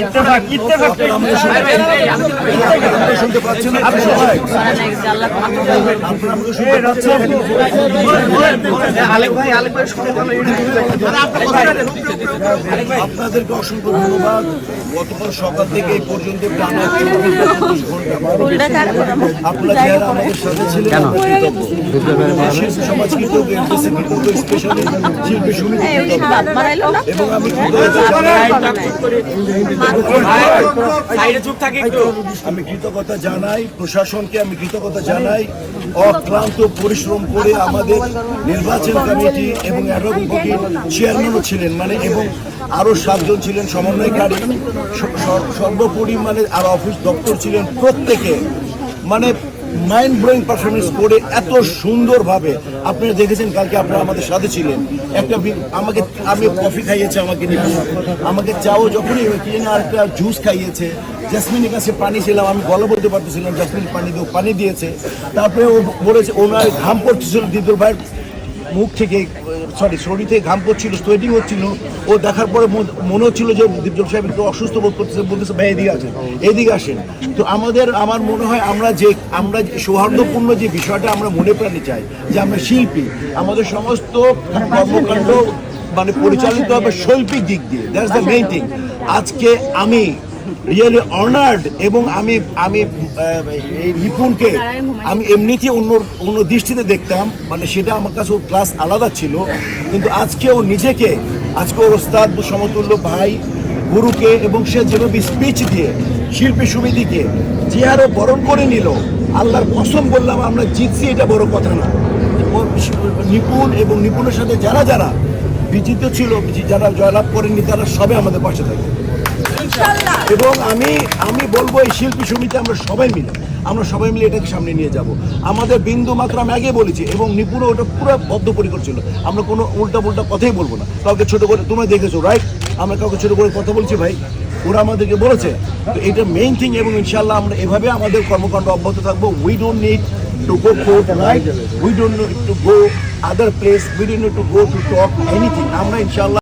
ইত্তেফাক ইত্তেফাক শুনতে পাচ্ছেন আপনাদেরকে অসংখ্য ধন্যবাদ। গতকাল সকাল থেকে এই পর্যন্ত টানা আপনারা যারা আমাদের সাথে ছিলেন আমরা কৃতজ্ঞ। সমাজ কৃতজ্ঞ স্পেশালি শিল্পী সমিতি এবং আমি আমি কৃতজ্ঞতা জানাই, প্রশাসনকে আমি কৃতজ্ঞতা জানাই, অক্লান্ত পরিশ্রম করে আমাদের নির্বাচন কমিটি এবং অ্যাডভোকেট চেয়ারম্যানও ছিলেন মানে এবং আরও সাতজন ছিলেন সমন্বয়কারী। সর্বোপরি মানে আর অফিস দপ্তর ছিলেন প্রত্যেকে। মানে মাইন্ড ব্লোয়িং পারফরমেন্স করে এত সুন্দরভাবে আপনি দেখেছেন কালকে আপনারা আমাদের সাথে ছিলেন। একটা আমাকে আমি কফি খাইয়েছে আমাকে আমাকে চাও যখনই কিনে যেন আর একটা জুস খাইয়েছে। জাসমিনের কাছে পানি ছিলাম, আমি গলা বলতে পারতেছিলাম জাসমিন পানি দিয়ে পানি দিয়েছে। তারপরে ও বলেছে, ওনার ঘাম পড়তেছিল। দিদুর ভাইয়ের মুখ থেকে সরি শরীর থেকে ঘাম পড়ছিল সোয়েটিং হচ্ছিল। ও দেখার পরে মন- হচ্ছিল যে দীপজল সাহেব একটু অসুস্থ বোধ করতেছে, বলতেছে, ভাই, এদিকে আসেন এদিকে আসেন। তো আমাদের, আমার মনে হয় আমরা যে, আমরা সৌহার্দ্যপূর্ণ যে বিষয়টা আমরা মনে প্রাণে চাই, যে আমরা শিল্পী, আমাদের সমস্ত কর্মকাণ্ড মানে পরিচালিত হবে শৈল্পিক দিক দিয়ে। দ্যাটস দ্য মেইন থিং আজকে আমি রিয়েলি অনার্ড এবং আমি আমি এই নিপুণকে আমি এমনিতে অন্য অন্য দৃষ্টিতে দেখতাম। মানে সেটা আমার কাছে ওর ক্লাস আলাদা ছিল। কিন্তু আজকে ও নিজেকে, আজকে ওর ওস্তাদ সমতুল্য ভাই, গুরুকে এবং সে যেভাবে স্পিচ দিয়ে শিল্পী সুবিধিকে যে আরও বরণ করে নিল, আল্লাহর কসম বললাম, আমরা জিতছি, এটা বড় কথা না। নিপুণ এবং নিপুণের সাথে যারা যারা বিজিত ছিল, যারা জয়লাভ করেননি, তারা সবে আমাদের পাশে থাকে। এবং আমি আমি বলব এই শিল্পী সমিতি আমরা সবাই মিলে, আমরা সবাই মিলে এটাকে সামনে নিয়ে যাব। আমাদের বিন্দু মাত্র আমি আগে বলেছি এবং নিপুণ ওটা পুরো বদ্ধপরিকর ছিল। আমরা কোনো উল্টা পুল্টা কথাই বলব না। কাউকে ছোট করে, তোমরা দেখেছ রাইট আমরা কাউকে ছোট করে কথা বলছি ভাই। ওরা আমাদেরকে বলেছে। তো এটা মেইন থিং এবং ইনশাল্লাহ আমরা এভাবে আমাদের কর্মকাণ্ড অব্যাহত থাকব। We don't need to go court right we don't need to go other place we don't need to go to talk anything আমরা ইনশাল্লাহ